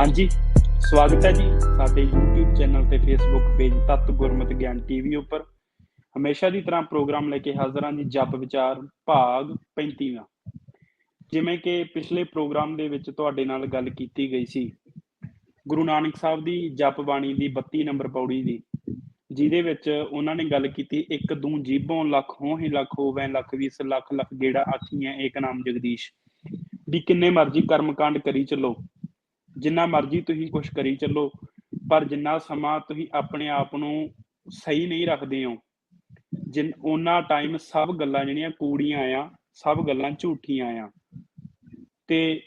ਹਾਂਜੀ, ਸਵਾਗਤ ਹੈ ਜੀ ਸਾਡੇ YouTube ਚੈਨਲ ਤੇ Facebook ਪੇਜ ਤਤ ਗੁਰਮਤਿ ਗਿਆਨ ਟੀਵੀ ਉੱਪਰ। ਹਮੇਸ਼ਾ ਦੀ ਤਰ੍ਹਾਂ ਪ੍ਰੋਗਰਾਮ ਲੈ ਕੇ ਹਾਜ਼ਰ ਹਾਂ ਜੀ, ਜਪ ਵਿਚਾਰ ਭਾਗ 35ਵਾਂ ਜਿਵੇਂ ਕਿ ਪਿਛਲੇ ਪ੍ਰੋਗਰਾਮ ਦੇ ਵਿੱਚ ਤੁਹਾਡੇ ਨਾਲ ਗੱਲ ਕੀਤੀ ਗਈ ਸੀ, ਗੁਰੂ ਨਾਨਕ ਸਾਹਿਬ ਦੀ ਜਪ ਬਾਣੀ ਦੀ 32 ਨੰਬਰ ਪੌੜੀ ਦੀ, ਜਿਹਦੇ ਵਿੱਚ ਉਹਨਾਂ ਨੇ ਗੱਲ ਕੀਤੀ, ਇੱਕ ਦੂ ਜੀਬੋਂ ਲੱਖ, ਹੋ ਹੀ ਲੱਖ, ਹੋਵੇ ਲੱਖ, ਵੀਸ ਲੱਖ ਲੱਖ, ਗੇੜਾ ਆਖੀਆਂ ਏਕ ਨਾਮ ਜਗਦੀਸ਼, ਵੀ ਕਿੰਨੇ ਮਰਜ਼ੀ ਕਰਮਕਾਂਡ ਕਰੀ ਚੱਲੋ। ਜਿੰਨਾ ਮਰਜ਼ੀ ਤੁਸੀਂ ਕੁਝ ਕਰੀ ਚੱਲੋ, ਪਰ ਜਿੰਨਾ ਸਮਾਂ ਤੁਸੀਂ ਆਪਣੇ ਆਪ ਨੂੰ ਸਹੀ ਨਹੀਂ ਰੱਖਦੇ ਹੋ, ਜਿਨ ਉਹਨਾਂ ਟਾਈਮ ਸਭ ਗੱਲਾਂ ਜਿਹੜੀਆਂ ਕੂੜੀਆਂ ਆ, ਸਭ ਗੱਲਾਂ ਝੂਠੀਆਂ ਆ। ਤੇ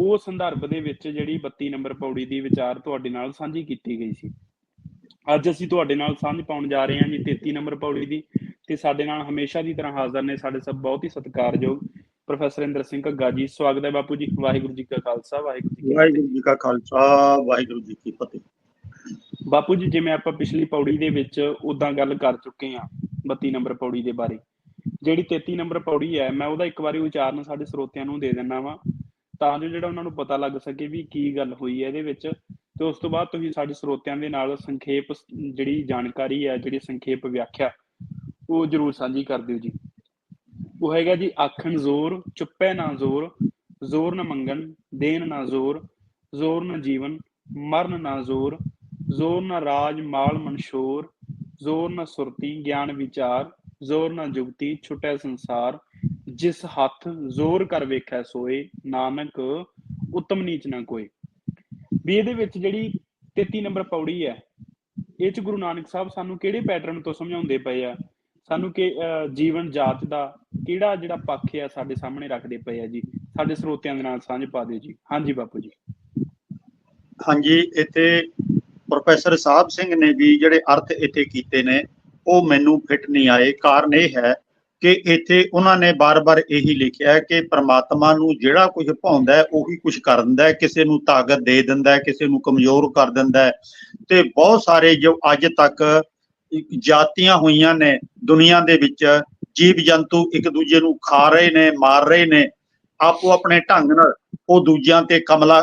ਉਹ ਸੰਦਰਭ ਦੇ ਵਿੱਚ ਜਿਹੜੀ 32 ਨੰਬਰ ਪੌੜੀ ਦੀ ਵਿਚਾਰ ਤੁਹਾਡੇ ਨਾਲ ਸਾਂਝੀ ਕੀਤੀ ਗਈ ਸੀ। ਅੱਜ ਅਸੀਂ ਤੁਹਾਡੇ ਨਾਲ ਸਾਂਝ ਪਾਉਣ ਜਾ ਰਹੇ ਹਾਂ ਜੀ 33 ਨੰਬਰ ਪੌੜੀ ਦੀ, ਤੇ ਸਾਡੇ ਨਾਲ ਹਮੇਸ਼ਾ ਦੀ ਤਰ੍ਹਾਂ ਹਾਜ਼ਰ ਨੇ, ਸਾਡੇ ਸਭ ਬਹੁਤ ਹੀ ਸਤਿਕਾਰਯੋਗ ਪ੍ਰੋਫੈਸਰ ਇੰਦਰ ਸਿੰਘ ਘੱਗਾ ਜੀ ਸਵਾਗਤ ਹੈ ਬਾਪੂ ਜੀ ਵਾਹਿਗੁਰੂ ਜੀ ਕਾ ਖਾਲਸਾ ਵਾਹਿਗੁਰੂ ਜੀ ਕੀ ਫਤਿਹ। ਵਾਹਿਗੁਰੂ ਜੀ ਕਾ ਖਾਲਸਾ ਵਾਹਿਗੁਰੂ ਜੀ ਕੀ ਫਤਿਹ। ਬਾਪੂ ਜੀ ਜਿਵੇਂ ਆਪਾਂ ਪਿਛਲੀ ਪੌੜੀ ਦੇ ਵਿੱਚ ਉਦਾਂ ਗੱਲ ਕਰ ਚੁੱਕੇ ਹਾਂ 32 ਨੰਬਰ ਪੌੜੀ ਦੇ ਬਾਰੇ। ਜਿਹੜੀ 33 ਨੰਬਰ ਪੌੜੀ ਹੈ ਮੈਂ ਉਹਦਾ ਇੱਕ ਵਾਰੀ ਉਚਾਰਨ ਸਾਡੇ ਸਰੋਤਿਆਂ ਨੂੰ ਦੇ ਦਿੰਨਾ ਵਾਂ ਤਾਂ ਜੋ ਜਿਹੜਾ ਉਹਨਾਂ ਨੂੰ ਪਤਾ ਲੱਗ ਸਕੇ ਵੀ ਕੀ ਗੱਲ ਹੋਈ ਹੈ ਇਹਦੇ ਵਿੱਚ। ਤੇ ਉਸ ਤੋਂ ਬਾਅਦ ਤੁਸੀਂ ਸਾਡੇ ਸਰੋਤਿਆਂ ਦੇ ਨਾਲ ਸੰਖੇਪ ਜਿਹੜੀ ਜਾਣਕਾਰੀ ਹੈ ਜਿਹੜੀ ਸੰਖੇਪ ਵਿਆਖਿਆ ਉਹ ਜਰੂਰ ਸਾਂਝੀ ਕਰ ਦਿਓ ਜੀ। ਉਹ ਹੈਗਾ ਜੀ ਆਖਣ ਜ਼ੋਰ ਚੁੱਪੇ ਨਾ ਜ਼ੋਰ ਜ਼ੋਰ ਨਾ ਮੰਗਣ ਦੇਣ ਨਾ ਜ਼ੋਰ ਜ਼ੋਰ ਨਾ ਜੀਵਨ ਮਰਨ ਨਾ ਜ਼ੋਰ ਜ਼ੋਰ ਨਾ ਰਾਜ ਮਾਲ ਮਨਸ਼ੋਰ ਜ਼ੋਰ ਨਾ ਸੁਰਤੀ ਗਿਆਨ ਵਿਚਾਰ ਜ਼ੋਰ ਨਾ ਜੁਗਤੀ ਛੁਟੈ ਸੰਸਾਰ ਜਿਸ ਹੱਥ ਜ਼ੋਰ ਕਰ ਵੇਖੈ ਸੋਏ ਨਾਨਕ ਉਤਮ ਨੀਚ ਨਾ ਕੋਈ ਵੀ ਇਹਦੇ ਵਿੱਚ ਜਿਹੜੀ 33 ਨੰਬਰ ਪੌੜੀ ਹੈ ਇਹ ਚ ਗੁਰੂ ਨਾਨਕ ਸਾਹਿਬ ਸਾਨੂੰ ਕਿਹੜੇ ਪੈਟਰਨ ਤੋਂ ਸਮਝਾਉਂਦੇ ਪਏ ਆ? ਸਾਨੂੰ ਕਿ ਅਹ, ਜੀਵਨ ਜਾਚ ਦਾ ਕਿਹੜਾ ਜਿਹੜਾ ਪੱਖ ਆ ਸਾਡੇ ਸਾਹਮਣੇ ਰੱਖਦੇ ਪਏ ਆ ਜੀ? ਸਾਡੇ ਸਰੋਤਿਆਂ ਦੇ ਨਾਲ ਸਾਂਝ ਪਾ ਦਿਓ ਜੀ। ਹਾਂਜੀ ਬਾਪੂ ਜੀ। ਹਾਂਜੀ, ਇੱਥੇ ਪ੍ਰੋਫੈਸਰ ਸਾਹਿਬ ਸਿੰਘ ਨੇ ਵੀ ਜਿਹੜੇ ਅਰਥ ਇੱਥੇ ਕੀਤੇ ਨੇ, ਉਹ ਮੈਨੂੰ ਫਿੱਟ ਨਹੀਂ ਆਏ। ਕਾਰਨ ਇਹ ਹੈ ਕਿ ਇੱਥੇ ਉਹਨਾਂ ਨੇ ਬਾਰ-ਬਾਰ ਇਹੀ ਲਿਖਿਆ ਕਿ ਪ੍ਰਮਾਤਮਾ ਨੂੰ ਜਿਹੜਾ ਕੁਝ ਭਾਉਂਦਾ ਹੈ, ਉਹੀ ਕੁਝ ਕਰ ਦਿੰਦਾ ਹੈ। ਕਿਸੇ ਨੂੰ ਤਾਕਤ ਦੇ ਦਿੰਦਾ ਹੈ, ਕਿਸੇ ਨੂੰ ਕਮਜ਼ੋਰ ਕਰ ਦਿੰਦਾ ਹੈ। ਤੇ ਬਹੁਤ ਸਾਰੇ ਜੋ ਅੱਜ ਤੱਕ ਜਾਤੀਆਂ ਹੋਈਆਂ ਨੇ ਦੁਨੀਆ ਦੇ ਵਿੱਚ ਜੀਵ ਜੰਤੂ ਇੱਕ ਦੂਜੇ ਨੂੰ ਖਾ ਰਹੇ ਨੇ ਮਾਰ ਰਹੇ ਨੇ ਆਪੋ ਆਪਣੇ ਢੰਗ ਨਾਲ ਉਹ ਦੂਜਿਆਂ ਤੇ ਕਮਲਾ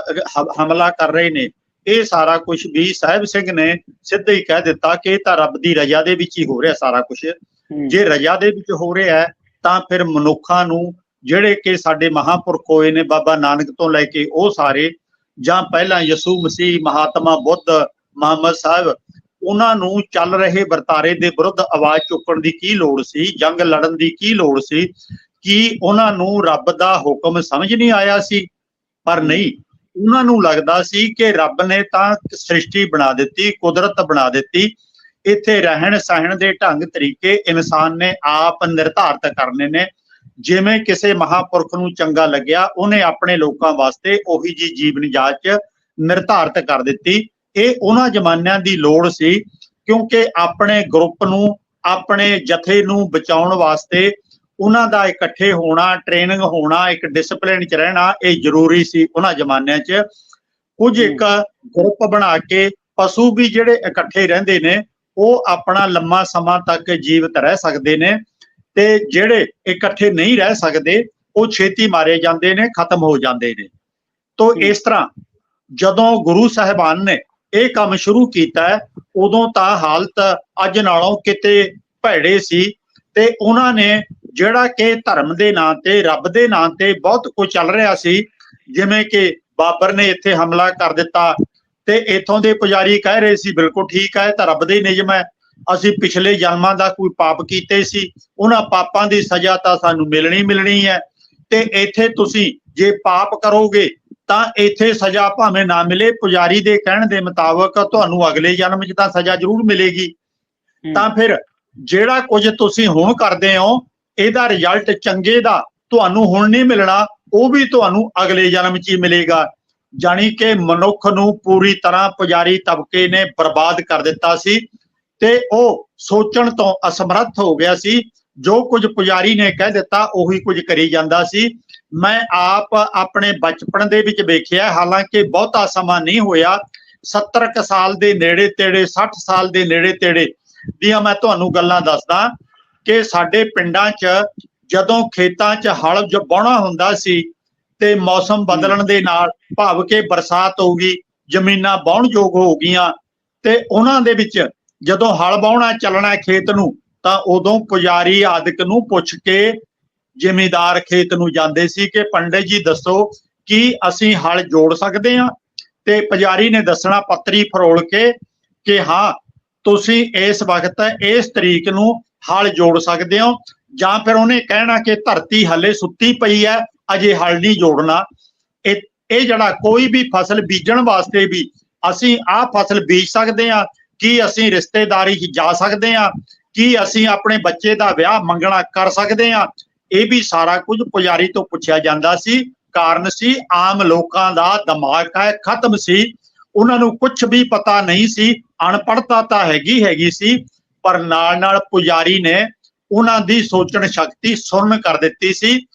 ਹਮਲਾ ਕਰ ਰਹੇ ਨੇ। ਇਹ ਸਾਰਾ ਕੁਝ ਵੀ ਸਾਹਿਬ ਸਿੰਘ ਨੇ ਸਿੱਧਾ ਹੀ ਕਹਿ ਦਿੱਤਾ ਕਿ ਇਹ ਤਾਂ ਰੱਬ ਦੀ ਰਜ਼ਾ ਦੇ ਵਿੱਚ ਹੀ ਹੋ ਰਿਹਾ ਸਾਰਾ ਕੁਝ ਜੇ ਰਜ਼ਾ ਦੇ ਵਿੱਚ ਹੋ ਰਿਹਾ ਹੈ ਤਾਂ ਫਿਰ ਮਨੁੱਖਾਂ ਨੂੰ ਜਿਹੜੇ ਕਿ ਸਾਡੇ ਮਹਾਪੁਰਖ ਹੋਏ ਨੇ ਬਾਬਾ ਨਾਨਕ ਤੋਂ ਲੈ ਕੇ ਉਹ ਸਾਰੇ ਜਾਂ ਪਹਿਲਾਂ ਯਸੂ ਮਸੀਹ ਮਹਾਤਮਾ ਬੁੱਧ ਮੁਹੰਮਦ ਸਾਹਿਬ ਉਹਨਾਂ ਨੂੰ ਚੱਲ ਰਹੇ ਵਰਤਾਰੇ ਦੇ ਵਿਰੁੱਧ ਆਵਾਜ਼ ਚੁੱਕਣ ਦੀ ਕੀ ਲੋੜ ਸੀ, ਜੰਗ ਲੜਨ ਦੀ ਕੀ ਲੋੜ ਸੀ, ਕਿ ਉਹਨਾਂ ਨੂੰ ਰੱਬ ਦਾ ਹੁਕਮ ਸਮਝ ਨਹੀਂ ਆਇਆ ਸੀ? ਪਰ ਨਹੀਂ, ਉਹਨਾਂ ਨੂੰ ਲੱਗਦਾ ਸੀ ਕਿ ਰੱਬ ਨੇ ਤਾਂ ਸ੍ਰਿਸ਼ਟੀ ਬਣਾ ਦਿੱਤੀ, ਕੁਦਰਤ ਬਣਾ ਦਿੱਤੀ, ਇੱਥੇ ਰਹਿਣ ਸਹਿਣ ਦੇ ਢੰਗ ਤਰੀਕੇ ਇਨਸਾਨ ਨੇ ਆਪ ਨਿਰਧਾਰਤ ਕਰਨੇ ਨੇ। ਜਿਵੇਂ ਕਿਸੇ ਮਹਾਪੁਰਖ ਨੂੰ ਚੰਗਾ ਲੱਗਿਆ, ਉਹਨੇ ਆਪਣੇ ਲੋਕਾਂ ਵਾਸਤੇ ਉਹੀ ਜੀ ਜੀਵਨ ਜਾਚ ਨਿਰਧਾਰਤ ਕਰ ਦਿੱਤੀ। ਇਹ ਉਹਨਾਂ ਜ਼ਮਾਨਿਆਂ ਦੀ ਲੋੜ ਸੀ ਕਿਉਂਕਿ ਆਪਣੇ ਗਰੁੱਪ ਨੂੰ ਆਪਣੇ ਜਥੇ ਨੂੰ ਬਚਾਉਣ ਵਾਸਤੇ ਉਹਨਾਂ ਦਾ ਇਕੱਠੇ ਹੋਣਾ ਟ੍ਰੇਨਿੰਗ ਹੋਣਾ ਇੱਕ ਡਿਸਪਲਿਨ 'ਚ ਰਹਿਣਾ ਇਹ ਜ਼ਰੂਰੀ ਸੀ ਉਹਨਾਂ ਜ਼ਮਾਨਿਆਂ 'ਚ। ਕੁਝ ਇੱਕ ਗਰੁੱਪ ਬਣਾ ਕੇ ਪਸ਼ੂ ਵੀ ਜਿਹੜੇ ਇਕੱਠੇ ਰਹਿੰਦੇ ਨੇ ਉਹ ਆਪਣਾ ਲੰਮਾ ਸਮਾਂ ਤੱਕ ਜੀਵਤ ਰਹਿ ਸਕਦੇ ਨੇ ਤੇ ਜਿਹੜੇ ਇਕੱਠੇ ਨਹੀਂ ਰਹਿ ਸਕਦੇ ਉਹ ਛੇਤੀ ਮਾਰੇ ਜਾਂਦੇ ਨੇ ਖਤਮ ਹੋ ਜਾਂਦੇ ਨੇ। ਤੋਂ। ਇਸ ਤਰ੍ਹਾਂ ਜਦੋਂ ਗੁਰੂ ਸਾਹਿਬਾਨ ਨੇ ਇਹ ਕੰਮ ਸ਼ੁਰੂ ਕੀਤਾ ਹੈ, ਉਦੋਂ ਤਾਂ ਹਾਲਤ ਅੱਜ ਨਾਲੋਂ ਕਿਤੇ ਭੈੜੇ ਸੀ ਤੇ ਉਹਨਾਂ ਨੇ ਜਿਹੜਾ ਕਿ ਧਰਮ ਦੇ ਨਾਂ ਤੇ ਰੱਬ ਦੇ ਨਾਂ ਤੇ ਬਹੁਤ ਕੁਝ ਚੱਲ ਰਿਹਾ ਸੀ ਜਿਵੇਂ ਕਿ ਬਾਬਰ ਨੇ ਇੱਥੇ ਹਮਲਾ ਕਰ ਦਿੱਤਾ ਤੇ ਇਥੋਂ ਦੇ ਪੁਜਾਰੀ ਕਹਿ ਰਹੇ ਸੀ ਬਿਲਕੁਲ ਠੀਕ ਹੈ ਤਾਂ ਰੱਬ ਦੇ ਨਿਯਮ ਹੈ। ਅਸੀਂ ਪਿਛਲੇ ਜਨਮਾਂ ਦਾ ਕੋਈ ਪਾਪ ਕੀਤੇ ਸੀ ਉਹਨਾਂ ਪਾਪਾਂ ਦੀ ਸਜ਼ਾ ਤਾਂ ਸਾਨੂੰ ਮਿਲਣੀ ਮਿਲਣੀ ਹੈ ਤੇ ਇੱਥੇ ਤੁਸੀਂ ਜੇ ਪਾਪ ਕਰੋਗੇ ਤਾਂ ਇੱਥੇ ਸਜ਼ਾ ਭਾਵੇਂ ਨਾ ਮਿਲੇ ਪੁਜਾਰੀ ਦੇ ਕਹਿਣ ਦੇ ਮੁਤਾਬਕ ਤੁਹਾਨੂੰ ਅਗਲੇ ਜਨਮ 'ਚ ਤਾਂ ਸਜ਼ਾ ਜ਼ਰੂਰ ਮਿਲੇਗੀ। ਤਾਂ ਫਿਰ ਜਿਹੜਾ ਕੁਝ ਤੁਸੀਂ ਹੁਣ ਕਰਦੇ ਹੋ ਇਹਦਾ ਰਿਜ਼ਲਟ ਚੰਗੇ ਦਾ ਤੁਹਾਨੂੰ ਹੁਣ ਨਹੀਂ ਮਿਲਣਾ ਉਹ ਵੀ ਤੁਹਾਨੂੰ ਅਗਲੇ ਜਨਮ 'ਚ ਹੀ ਮਿਲੇਗਾ। ਜਾਣੀ ਕਿ ਮਨੁੱਖ ਨੂੰ ਪੂਰੀ ਤਰ੍ਹਾਂ ਪੁਜਾਰੀ ਤਬਕੇ ਨੇ ਬਰਬਾਦ ਕਰ ਦਿੱਤਾ ਸੀ ਤੇ ਉਹ ਸੋਚਣ ਤੋਂ ਅਸਮਰੱਥ ਹੋ ਗਿਆ ਸੀ। ਜੋ ਕੁਝ ਪੁਜਾਰੀ ਨੇ ਕਹਿ ਦਿੱਤਾ ਉਹੀ ਕੁਝ ਕਰੀ ਜਾਂਦਾ ਸੀ। ਮੈਂ ਆਪ ਆਪਣੇ ਬਚਪਨ ਦੇ ਵਿੱਚ ਵੇਖਿਆ, ਹਾਲਾਂਕਿ ਬਹੁਤਾ ਸਮਾਂ ਨਹੀਂ ਹੋਇਆ 70 ਕੁ ਸਾਲ ਦੇ ਨੇੜੇ ਤੇੜੇ 60 ਸਾਲ ਦੇ ਨੇੜੇ ਤੇੜੇ ਦੀਆਂ ਮੈਂ ਤੁਹਾਨੂੰ ਗੱਲਾਂ ਦੱਸਦਾ ਕਿ ਸਾਡੇ ਪਿੰਡਾਂ 'ਚ ਜਦੋਂ ਖੇਤਾਂ 'ਚ ਹਲ ਜੋ ਹੁੰਦਾ ਸੀ ਤੇ ਮੌਸਮ ਬਦਲਣ ਦੇ ਨਾਲ ਭਾਵ ਕਿ ਬਰਸਾਤ ਹੋਊਗੀ ਜ਼ਮੀਨਾਂ ਵਾਹੁਣਯੋਗ ਹੋ ਗਈਆਂ ਤੇ ਉਹਨਾਂ ਦੇ ਵਿੱਚ ਜਦੋਂ ਹਲ ਵਾਹੁਣਾ ਚੱਲਣਾ ਖੇਤ ਨੂੰ ਤਾਂ ਉਦੋਂ ਪੁਜਾਰੀ ਆਦਿਕ ਨੂੰ ਪੁੱਛ ਕੇ ਜ਼ਿਮੀਦਾਰ ਖੇਤ ਨੂੰ ਜਾਂਦੇ ਸੀ ਕਿ ਪੰਡਿਤ ਜੀ ਦੱਸੋ ਕੀ ਅਸੀਂ ਹਲ ਜੋੜ ਸਕਦੇ ਹਾਂ? ਤੇ ਪੁਜਾਰੀ ਨੇ ਦੱਸਣਾ ਪੱਤਰੀ ਫਰੋਲ ਕੇ ਕਿ ਹਾਂ, ਤੁਸੀਂ ਇਸ ਵਕਤ ਇਸ ਤਰੀਕ ਨੂੰ ਹਲ ਜੋੜ ਸਕਦੇ ਹੋ ਜਾਂ ਫਿਰ ਉਹਨੇ ਕਹਿਣਾ ਕਿ ਧਰਤੀ ਹੱਲੇ ਸੁੱਤੀ ਪਈ ਹੈ, ਅਜੇ ਹਲ ਨਹੀਂ ਜੋੜਨਾ। ਇਹ ਇਹ ਜਿਹੜਾ ਕੋਈ ਵੀ ਫਸਲ ਬੀਜਣ ਵਾਸਤੇ ਵੀ ਅਸੀਂ ਆਹ ਫਸਲ ਬੀਜ ਸਕਦੇ ਹਾਂ, ਕੀ ਅਸੀਂ ਰਿਸ਼ਤੇਦਾਰੀ 'ਚ ਜਾ ਸਕਦੇ ਹਾਂ, ਕੀ ਅਸੀਂ ਆਪਣੇ ਬੱਚੇ ਦਾ ਵਿਆਹ ਮੰਗਣਾ ਕਰ ਸਕਦੇ ਹਾਂ ਇਹ ਵੀ ਸਾਰਾ ਕੁਝ ਪੁਜਾਰੀ ਤੋਂ ਪੁੱਛਿਆ ਜਾਂਦਾ ਸੀ। ਕਾਰਨ ਸੀ, ਆਮ ਲੋਕਾਂ ਦਾ ਦਿਮਾਗ ਖਤਮ ਸੀ। ਉਹਨਾਂ ਨੂੰ ਕੁਝ ਵੀ ਪਤਾ ਨਹੀਂ ਸੀ। ਅਨਪੜ੍ਹਤਾ ਤਾਂ ਹੈਗੀ ਹੈਗੀ ਸੀ, ਪਰ ਨਾਲ ਨਾਲ ਪੁਜਾਰੀ ਨੇ ਉਹਨਾਂ ਦੀ ਸੋਚਣ ਸ਼ਕਤੀ ਸੁਰਨ ਕਰ ਦਿੱਤੀ ਸੀ।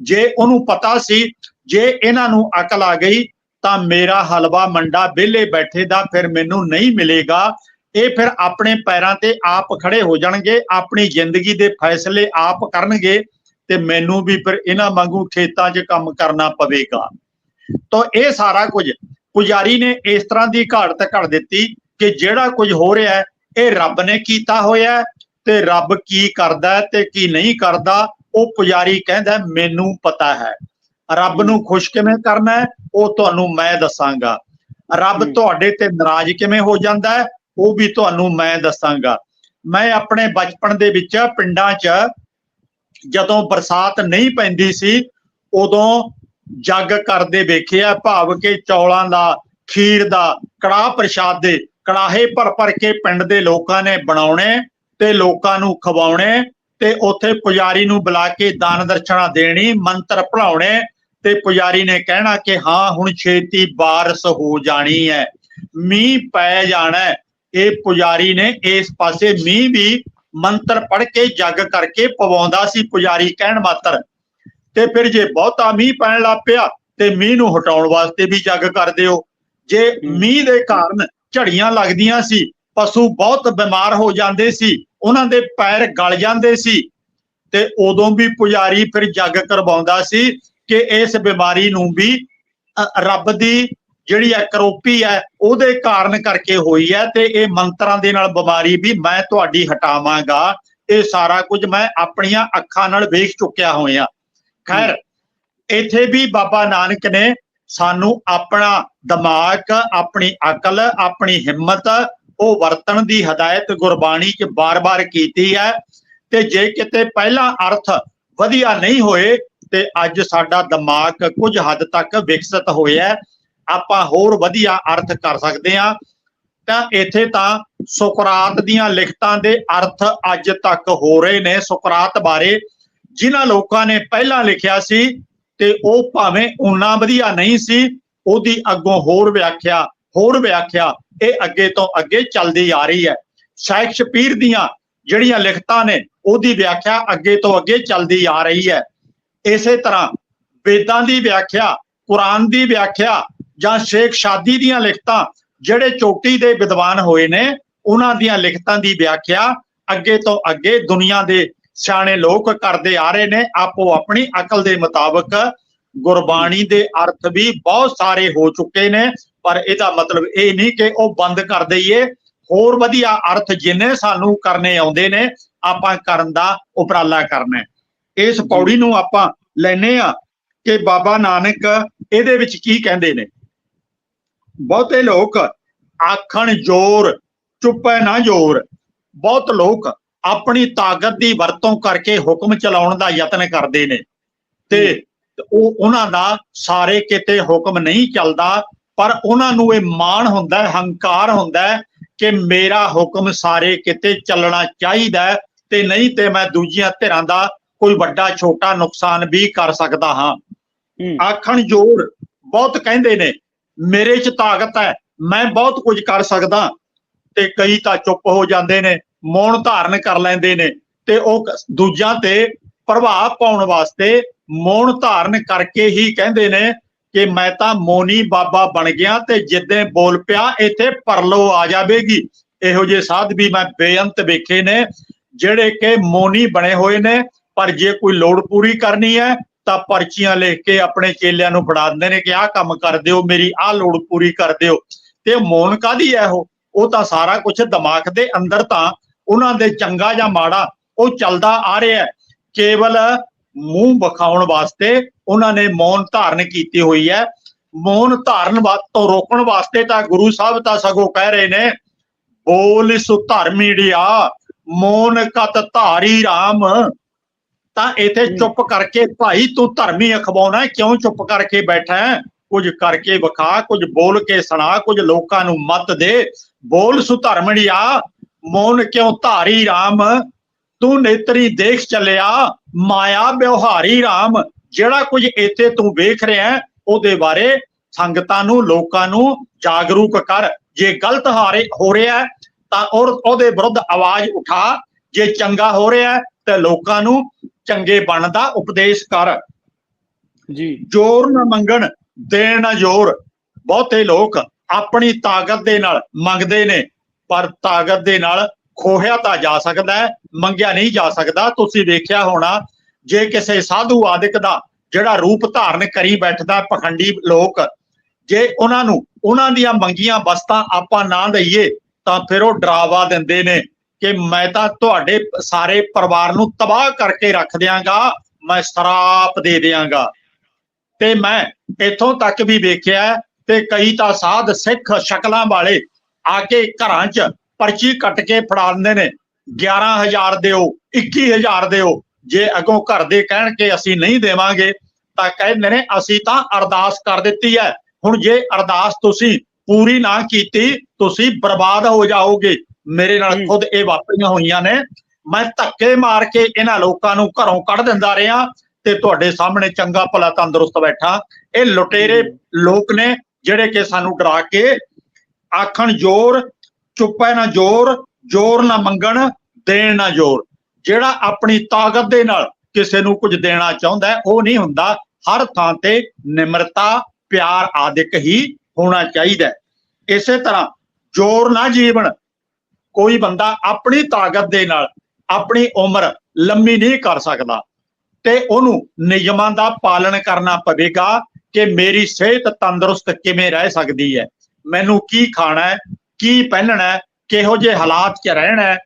ਜੇ ਉਹਨੂੰ ਪਤਾ ਸੀ, ਜੇ ਇਹਨਾਂ ਨੂੰ ਅਕਲ ਆ ਗਈ, ਤਾਂ ਮੇਰਾ ਹਲਵਾ ਮੰਡਾ ਵਿਹਲੇ ਬੈਠੇ ਦਾ ਫਿਰ ਮੈਨੂੰ ਨਹੀਂ ਮਿਲੇਗਾ। ਇਹ ਫਿਰ ਆਪਣੇ ਪੈਰਾਂ ਤੇ ਆਪ ਖੜੇ ਹੋ ਜਾਣਗੇ, ਆਪਣੀ ਜ਼ਿੰਦਗੀ ਦੇ ਫੈਸਲੇ ਆਪ ਕਰਨਗੇ। ਤੇ ਮੈਨੂੰ ਵੀ ਫਿਰ ਇਹਨਾਂ ਵਾਂਗੂ ਖੇਤਾਂ 'ਚ ਕੰਮ ਕਰਨਾ ਪਵੇਗਾ। ਤਾਂ ਇਹ ਸਾਰਾ ਕੁਝ ਪੁਜਾਰੀ ਨੇ ਇਸ ਤਰ੍ਹਾਂ ਦੀ ਘਾਟ ਘੜ ਦਿੱਤੀ ਕਿ ਜਿਹੜਾ ਕੁਝ ਹੋ ਰਿਹਾ ਹੈ ਇਹ ਰੱਬ ਨੇ ਕੀਤਾ ਹੋਇਆ ਤੇ ਰੱਬ ਕੀ ਕਰਦਾ ਤੇ ਕੀ ਨਹੀਂ ਕਰਦਾ ਉਹ ਪੁਜਾਰੀ ਕਹਿੰਦਾ ਮੈਨੂੰ ਪਤਾ ਹੈ। ਰੱਬ ਨੂੰ ਖੁਸ਼ ਕਿਵੇਂ ਕਰਨਾ ਹੈ ਉਹ ਤੁਹਾਨੂੰ ਮੈਂ ਦੱਸਾਂਗਾ। ਰੱਬ। ਤੁਹਾਡੇ ਤੇ ਨਾਰਾਜ਼ ਕਿਵੇਂ ਹੋ ਜਾਂਦਾ ਹੈ ਉਹ ਵੀ ਤੁਹਾਨੂੰ ਮੈਂ ਦੱਸਾਂਗਾ। ਮੈਂ ਆਪਣੇ ਬਚਪਨ ਦੇ ਵਿੱਚ ਪਿੰਡਾਂ 'ਚ ਜਦੋਂ ਬਰਸਾਤ ਨਹੀਂ ਪੈਂਦੀ ਸੀ, ਉਦੋਂ ਜੱਗ ਕਰਦੇ ਵੇਖਿਆ, ਭਾਵ ਕਿ ਚੌਲਾਂ ਦਾ, ਖੀਰ ਦਾ, ਕੜਾਹ ਪ੍ਰਸ਼ਾਦ ਦੇ ਕੜਾਹੇ ਭਰ ਭਰ ਕੇ ਪਿੰਡ ਦੇ ਲੋਕਾਂ ਨੇ ਬਣਾਉਣੇ ਤੇ ਲੋਕਾਂ ਨੂੰ ਖਵਾਉਣੇ ਤੇ ਉੱਥੇ ਪੁਜਾਰੀ ਨੂੰ ਬੁਲਾ ਕੇ ਦਾਨ ਦਰਸ਼ਨਾ ਦੇਣੀ, ਮੰਤਰ ਪੜਾਉਣੇ ਤੇ ਪੁਜਾਰੀ ਨੇ ਕਹਿਣਾ ਕਿ ਹਾਂ, ਹੁਣ ਛੇਤੀ ਬਾਰਸ਼ ਹੋ ਜਾਣੀ ਹੈ ਮੀਂਹ ਪੈ ਜਾਣਾ ਇਹ ਪੁਜਾਰੀ ਨੇ ਇਸ ਪਾਸੇ ਮੀਂਹ ਵੀ ਮੰਤਰ ਪੜ ਕੇ, ਜੱਗ ਕਰਕੇ ਪਵਾਉਂਦਾ ਸੀ ਪੁਜਾਰੀ ਕਹਿਣ ਮਾਤਰ। ਤੇ ਫਿਰ ਜੇ ਬਹੁਤਾ ਮੀਂਹ ਪੈਣ ਲੱਗ ਪਿਆ, ਤੇ ਮੀਂਹ ਨੂੰ ਹਟਾਉਣ ਵਾਸਤੇ ਵੀ ਜੱਗ ਕਰਦੇ ਹੋ ਜੇ ਮੀਂਹ ਦੇ ਕਾਰਨ ਝੜੀਆਂ ਲੱਗਦੀਆਂ ਸੀ, ਪਸ਼ੂ ਬਹੁਤ ਬਿਮਾਰ ਹੋ ਜਾਂਦੇ ਸੀ, ਉਹਨਾਂ ਦੇ ਪੈਰ ਗਲ ਜਾਂਦੇ ਸੀ, ਤੇ ਉਦੋਂ ਵੀ ਪੁਜਾਰੀ ਫਿਰ ਜੱਗ ਕਰਵਾਉਂਦਾ ਸੀ ਕਿ ਇਸ ਬਿਮਾਰੀ ਨੂੰ ਵੀ ਰੱਬ ਦੀ ਜਿਹੜੀ ਹੈ ਕਰੋਪੀ ਹੈ ਉਹਦੇ ਕਾਰਨ ਕਰਕੇ ਹੋਈ ਹੈ ਤੇ ਇਹ ਮੰਤਰਾਂ ਦੇ ਨਾਲ ਬਿਮਾਰੀ ਵੀ ਮੈਂ ਤੁਹਾਡੀ ਹਟਾਵਾਂਗਾ। ਇਹ ਸਾਰਾ ਕੁਝ ਮੈਂ ਆਪਣੀਆਂ ਅੱਖਾਂ ਨਾਲ ਵੇਖ ਚੁੱਕਿਆ ਹੋਇਆ। ਖੈਰ, ਇੱਥੇ ਵੀ ਬਾਬਾ ਨਾਨਕ ਨੇ ਸਾਨੂੰ ਆਪਣਾ ਦਿਮਾਗ, ਆਪਣੀ ਅਕਲ, ਆਪਣੀ ਹਿੰਮਤ, ਉਹ ਵਰਤਣ ਦੀ ਹਦਾਇਤ ਗੁਰਬਾਣੀ 'ਚ ਬਾਰ-ਬਾਰ ਕੀਤੀ ਹੈ ਤੇ ਜੇ ਕਿਤੇ ਪਹਿਲਾ ਅਰਥ ਵਧੀਆ ਨਹੀਂ ਹੋਏ, ਤੇ ਅੱਜ ਸਾਡਾ ਦਿਮਾਗ ਕੁਝ ਹੱਦ ਤੱਕ ਵਿਕਸਿਤ ਹੋਇਆ। ਆਪਾਂ ਹੋਰ ਵਧੀਆ ਅਰਥ ਕਰ ਸਕਦੇ ਹਾਂ। ਤਾਂ ਇੱਥੇ ਤਾਂ ਸੁਕਰਾਤ ਦੀਆਂ ਲਿਖਤਾਂ ਦੇ ਅਰਥ ਅੱਜ ਤੱਕ ਹੋ ਰਹੇ ਨੇ ਸੁਕਰਾਤ ਬਾਰੇ। ਜਿਨ੍ਹਾਂ ਲੋਕਾਂ ਨੇ ਪਹਿਲਾਂ ਲਿਖਿਆ ਸੀ ਤੇ ਉਹ ਭਾਵੇਂ ਉਨਾ ਵਧੀਆ ਨਹੀਂ ਸੀ, ਉਹਦੀ ਅੱਗੋਂ ਹੋਰ ਵਿਆਖਿਆ ਹੋਰ ਵਿਆਖਿਆ ਇਹ ਅੱਗੇ ਤੋਂ ਅੱਗੇ ਚੱਲਦੀ ਆ ਰਹੀ ਹੈ। ਸ਼ੇਕਸਪੀਅਰ ਦੀਆਂ ਜਿਹੜੀਆਂ ਲਿਖਤਾਂ ਨੇ, ਉਹਦੀ ਵਿਆਖਿਆ ਅੱਗੇ ਤੋਂ ਅੱਗੇ ਚੱਲਦੀ ਆ ਰਹੀ ਹੈ। ਇਸੇ ਤਰ੍ਹਾਂ ਵੇਦਾਂ ਦੀ ਵਿਆਖਿਆ, ਕੁਰਾਨ ਦੀ ਵਿਆਖਿਆ ਜਾਂ ਸ਼ੇਖ ਸ਼ਾਦੀ ਦੀਆਂ ਲਿਖਤਾਂ ਜਿਹੜੇ ਚੋਟੀ ਦੇ ਵਿਦਵਾਨ ਹੋਏ ਨੇ, ਉਹਨਾਂ ਦੀਆਂ ਲਿਖਤਾਂ ਦੀ ਵਿਆਖਿਆ ਅੱਗੇ ਤੋਂ ਅੱਗੇ ਦੁਨੀਆ ਦੇ ਸਿਆਣੇ ਲੋਕ ਕਰਦੇ ਆ ਰਹੇ ਨੇ। ਆਪੋ ਆਪਣੀ ਅਕਲ ਦੇ ਮੁਤਾਬਕ ਗੁਰਬਾਣੀ ਦੇ ਅਰਥ ਵੀ ਬਹੁਤ ਸਾਰੇ ਹੋ ਚੁੱਕੇ ਨੇ, ਪਰ ਇਹਦਾ ਮਤਲਬ ਇਹ ਨਹੀਂ ਕਿ ਉਹ ਬੰਦ ਕਰ ਦਈਏ। ਹੋਰ ਵਧੀਆ ਅਰਥ ਜਿੰਨੇ ਸਾਨੂੰ ਕਰਨੇ ਆਉਂਦੇ ਨੇ, ਆਪਾਂ ਕਰਨ ਦਾ ਉਪਰਾਲਾ ਕਰਨਾ ਇਸ ਪੌੜੀ ਨੂੰ ਆਪਾਂ ਲੈਨੇ ਆ ਕਿ ਬਾਬਾ ਨਾਨਕ ਇਹਦੇ ਵਿੱਚ ਕੀ ਕਹਿੰਦੇ ਨੇ? ਬਹੁਤੇ ਲੋਕ ਆਖਣ ਜ਼ੋਰ ਚੁੱਪੈ ਨਾ ਜ਼ੋਰ। ਬਹੁਤ ਲੋਕ ਆਪਣੀ ਤਾਕਤ ਦੀ ਵਰਤੋਂ ਕਰਕੇ ਹੁਕਮ ਚਲਾਉਣ ਦਾ ਯਤਨ ਕਰਦੇ ਨੇ। ਤੇ ਉਹ ਉਹਨਾਂ ਦਾ ਸਾਰੇ ਕਿਤੇ ਹੁਕਮ ਨਹੀਂ ਚੱਲਦਾ ਪਰ ਉਹਨਾਂ ਨੂੰ ਇਹ ਮਾਣ ਹੁੰਦਾ ਹੈ ਹੰਕਾਰ ਹੁੰਦਾ ਹੈ ਕਿ ਮੇਰਾ ਹੁਕਮ ਸਾਰੇ ਕਿਤੇ ਚੱਲਣਾ ਚਾਹੀਦਾ ਤੇ ਨਹੀਂ ਤੇ ਮੈਂ ਦੂਜੀਆਂ ਧਿਰਾਂ ਦਾ ਕੋਈ ਵੱਡਾ ਛੋਟਾ ਨੁਕਸਾਨ ਵੀ ਕਰ ਸਕਦਾ ਹਾਂ। ਹੂੰ। ਆਖਣ ਜੋਰ ਬਹੁਤ ਕਹਿੰਦੇ ਨੇ ਮੇਰੇ 'ਚ ਤਾਕਤ ਹੈ, ਮੈਂ ਬਹੁਤ ਕੁਝ ਕਰ ਸਕਦਾ। ਤੇ ਕਈ ਤਾਂ ਚੁੱਪ ਹੋ ਜਾਂਦੇ ਨੇ, ਮੌਨ ਧਾਰਨ ਕਰ ਲੈਂਦੇ ਨੇ, ਤੇ ਉਹ ਦੂਜਿਆਂ ਤੇ ਪ੍ਰਭਾਵ ਪਾਉਣ ਵਾਸਤੇ ਮੌਨ ਧਾਰਨ ਕਰਕੇ ਹੀ ਕਹਿੰਦੇ ਨੇ ਕਿ ਮੈਂ ਤਾਂ ਮੋਨੀ ਬਾਬਾ ਬਣ ਗਿਆ ਤੇ ਜਿੱਦੇ ਬੋਲ ਪਿਆ, ਇੱਥੇ ਪਰਲੋ ਆ ਜਾਵੇਗੀ। ਇਹੋ ਜਿਹੇ ਸਾਧ ਵੀ ਮੈਂ ਬੇਅੰਤ ਵੇਖੇ ਨੇ, ਜਿਹੜੇ ਕਿ ਮੋਨੀ ਬਣੇ ਹੋਏ ਨੇ, ਪਰ ਜੇ ਕੋਈ ਲੋੜ ਪੂਰੀ ਕਰਨੀ ਹੈ ਤਾਂ ਪਰਚੀਆਂ ਲਿਖ ਕੇ ਆਪਣੇ ਚੇਲਿਆਂ ਨੂੰ ਫੜਾ ਦਿੰਦੇ ਨੇ ਕਿ ਆਹ ਕੰਮ ਕਰ ਦਿਓ, ਮੇਰੀ ਆਹ ਲੋੜ ਪੂਰੀ ਕਰ ਦਿਓ। ਤੇ ਮੌਨ ਕਾਦੀ ਹੈ ਉਹ? ਉਹ ਤਾਂ ਸਾਰਾ ਕੁਝ ਦਿਮਾਗ ਦੇ ਅੰਦਰ ਤਾਂ ਉਹਨਾਂ ਦੇ ਚੰਗਾ ਜਾਂ ਮਾੜਾ, ਉਹ ਚੱਲਦਾ ਆ ਰਿਹਾ ਹੈ ਕੇਵਲ ਮੂੰਹ ਵਿਖਾਉਣ ਵਾਸਤੇ ਉਹਨਾਂ ਨੇ ਮੌਨ ਧਾਰਨ ਕੀਤੀ ਹੋਈ ਹੈ ਮੌਨ ਧਾਰਨ ਵਾ- ਤੋਂ ਰੋਕਣ ਵਾਸਤੇ ਤਾਂ ਗੁਰੂ ਸਾਹਿਬ ਤਾਂ ਸਗੋਂ ਕਹਿ ਰਹੇ ਨੇ, ਬੋਲ ਸੁ ਧਰਮੀੜਿਆ ਮੌਨ ਕਤ ਧਾਰੀ RAM ਤਾਂ ਇਥੇ। ਚੁੱਪ ਕਰਕੇ ਭਾਈ ਤੂੰ ਧਰਮੀ ਅਖਵਾਉਣਾ ਕਿਉਂ ਚੁੱਪ ਕਰਕੇ ਬੈਠਾ ਹੈ? ਕੁਝ ਕਰਕੇ ਵਿਖਾ ਕੁਝ ਬੋਲ ਕੇ ਸੁਣਾ ਕੁਝ ਲੋਕਾਂ ਨੂੰ ਮਤ ਦੇ। ਬੋਲ ਸੁ ਧਰਮੜਿਆ ਮੌਨ ਕਿਉਂ ਧਾਰੀ RAM ਤੂੰ ਨੇਤਰੀ ਦੇਖ ਚੱਲਿਆ ਮਾਇਆ ਵਿਵਹਾਰੀ RAM ਜਿਹੜਾ ਕੁਝ ਇੱਥੇ ਤੂੰ ਵੇਖ ਰਿਹਾ ਉਹਦੇ ਬਾਰੇ ਸੰਗਤਾਂ ਨੂੰ ਲੋਕਾਂ ਨੂੰ ਜਾਗਰੂਕ ਕਰ। ਜੇ ਗਲਤ ਹਾਰੇ ਹੋ ਰਿਹਾ ਤਾਂ ਉਹਦੇ ਵਿਰੁੱਧ ਆਵਾਜ਼ ਉਠਾ। ਜੇ ਚੰਗਾ ਹੋ ਰਿਹਾ ਤੇ ਲੋਕਾਂ ਨੂੰ ਚੰਗੇ ਬਣਨ ਦਾ ਉਪਦੇਸ਼ ਕਰ। ਜੀ। ਜ਼ੋਰ ਨਾ ਮੰਗਣ ਦੇਣ ਨਾ ਜ਼ੋਰ। ਬਹੁਤੇ ਲੋਕ ਆਪਣੀ ਤਾਕਤ ਦੇ ਨਾਲ ਮੰਗਦੇ ਨੇ ਪਰ ਤਾਕਤ ਦੇ ਨਾਲ ਖੋਹਿਆ ਤਾਂ ਜਾ ਸਕਦਾ ਹੈ ਮੰਗਿਆ ਨਹੀਂ ਜਾ ਸਕਦਾ। ਤੁਸੀਂ ਵੇਖਿਆ ਹੋਣਾ ਜੇ ਕਿਸੇ ਸਾਧੂ ਆਦਿਕ ਦਾ ਜਿਹੜਾ ਰੂਪ ਧਾਰਨ ਕਰੀ ਬੈਠਦਾ ਪਖੰਡੀ ਲੋਕ ਜੇ ਉਹਨਾਂ ਨੂੰ ਉਹਨਾਂ ਦੀਆਂ ਮੰਗੀਆਂ ਵਸਤਾਂ ਆਪਾਂ ਨਾ ਦਈਏ ਤਾਂ ਫਿਰ ਉਹ ਡਰਾਵਾ ਦਿੰਦੇ ਨੇ। ਕਿ ਮੈਂ ਤਾਂ ਤੁਹਾਡੇ ਸਾਰੇ ਪਰਿਵਾਰ ਨੂੰ ਤਬਾਹ ਕਰਕੇ ਰੱਖ ਦਿਆਂਗਾ, ਮੈਂ ਸ਼ਰਾਪ ਦੇ ਦਿਆਂਗਾ। ਤੇ ਮੈਂ ਇੱਥੋਂ ਤੱਕ ਵੀ ਵੇਖਿਆ ਤੇ ਕਈ ਤਾਂ ਸਾਧ ਸਿੱਖ ਸ਼ਕਲਾਂ ਵਾਲੇ ਆ ਕੇ ਘਰਾਂ 'ਚ ਪਰਚੀ ਕੱਟ ਕੇ ਫੜਾ ਦਿੰਦੇ ਨੇ। 11000 ਦਿਓ 21000 ਦਿਓ। ਜੇ ਅਗੋਂ ਘਰ ਦੇ ਕਹਿਣ ਕਿ ਅਸੀਂ ਨਹੀਂ ਦੇਵਾਂਗੇ, ਤਾਂ ਕਹਿੰਦੇ ਨੇ, ਅਸੀਂ ਤਾਂ ਅਰਦਾਸ ਕਰ ਦਿੱਤੀ ਹੈ। ਹੁਣ ਜੇ ਅਰਦਾਸ ਤੁਸੀਂ ਪੂਰੀ ਨਾ ਕੀਤੀ, ਤੁਸੀਂ ਬਰਬਾਦ ਹੋ ਜਾਓਗੇ। ਮੇਰੇ ਨਾਲ। ਖੁਦ ਇਹ ਵਾਪਰੀਆਂ ਹੋਈਆਂ ਨੇ। ਮੈਂ ਧੱਕੇ ਮਾਰ ਕੇ ਇਹਨਾਂ ਲੋਕਾਂ ਨੂੰ ਘਰੋਂ ਕੱਢ ਦਿੰਦਾ ਰਿਹਾ ਤੇ ਤੁਹਾਡੇ ਸਾਹਮਣੇ ਚੰਗਾ ਭਲਾ ਤੰਦਰੁਸਤ ਬੈਠਾ। ਇਹ ਲੁਟੇਰੇ ਲੋਕ ਨੇ ਜਿਹੜੇ ਕਿ ਸਾਨੂੰ ਡਰਾ ਕੇ ਆਖਣ ਜ਼ੋਰ ਚੁੱਪੈ ਨਾ ਜ਼ੋਰ ਜ਼ੋਰ ਨਾ ਮੰਗਣ ਦੇਣ ਨਾ ਜ਼ੋਰ। ਜਿਹੜਾ ਆਪਣੀ ਤਾਕਤ ਦੇ ਨਾਲ ਕਿਸੇ ਨੂੰ ਕੁਝ ਦੇਣਾ ਚਾਹੁੰਦਾ ਹੈ ਉਹ ਨਹੀਂ ਹੁੰਦਾ। ਹਰ ਥਾਂ ਤੇ ਨਿਮਰਤਾ ਪਿਆਰ ਆਦਿਕ ਹੀ ਹੋਣਾ ਚਾਹੀਦਾ। ਇਸੇ ਤਰ੍ਹਾਂ ਜ਼ੋਰ ਨਾ ਜੀਵਨ ਕੋਈ ਬੰਦਾ ਆਪਣੀ ਤਾਕਤ ਦੇ ਨਾਲ ਆਪਣੀ ਉਮਰ ਲੰਮੀ ਨਹੀਂ ਕਰ ਸਕਦਾ ਤੇ ਉਹਨੂੰ ਨਿਯਮਾਂ ਦਾ ਪਾਲਣ ਕਰਨਾ ਪਵੇਗਾ ਕਿ ਮੇਰੀ ਸਿਹਤ ਤੰਦਰੁਸਤ ਕਿਵੇਂ ਰਹਿ ਸਕਦੀ ਹੈ। ਮੈਨੂੰ ਕੀ ਖਾਣਾ ਹੈ, ਕੀ ਪਹਿਨਣਾ ਹੈ, ਕਿਹੋ ਜਿਹੇ ਹਾਲਾਤ 'ਚ ਰਹਿਣਾ ਹੈ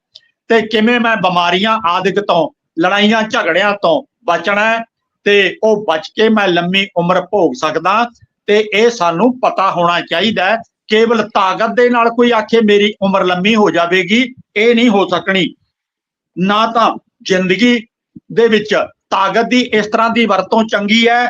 ਤੇ ਕਿਵੇਂ ਮੈਂ ਬਿਮਾਰੀਆਂ ਆਦਿਕ ਤੋਂ, ਲੜਾਈਆਂ ਝਗੜਿਆਂ ਤੋਂ ਬਚਣਾ ਤੇ ਉਹ ਬਚ ਕੇ ਮੈਂ ਲੰਮੀ ਉਮਰ ਭੋਗ ਸਕਦਾ ਤੇ ਇਹ ਸਾਨੂੰ ਪਤਾ ਹੋਣਾ ਚਾਹੀਦਾ ਕੇਵਲ ਤਾਕਤ ਦੇ ਨਾਲ ਕੋਈ ਆਖੇ ਮੇਰੀ ਉਮਰ ਲੰਮੀ ਹੋ ਜਾਵੇਗੀ, ਇਹ ਨਹੀਂ ਹੋ ਸਕਣੀ। ਨਾ ਤਾਂ ਜ਼ਿੰਦਗੀ ਦੇ ਵਿੱਚ ਤਾਕਤ ਦੀ ਇਸ ਤਰ੍ਹਾਂ ਦੀ ਵਰਤੋਂ ਚੰਗੀ ਹੈ,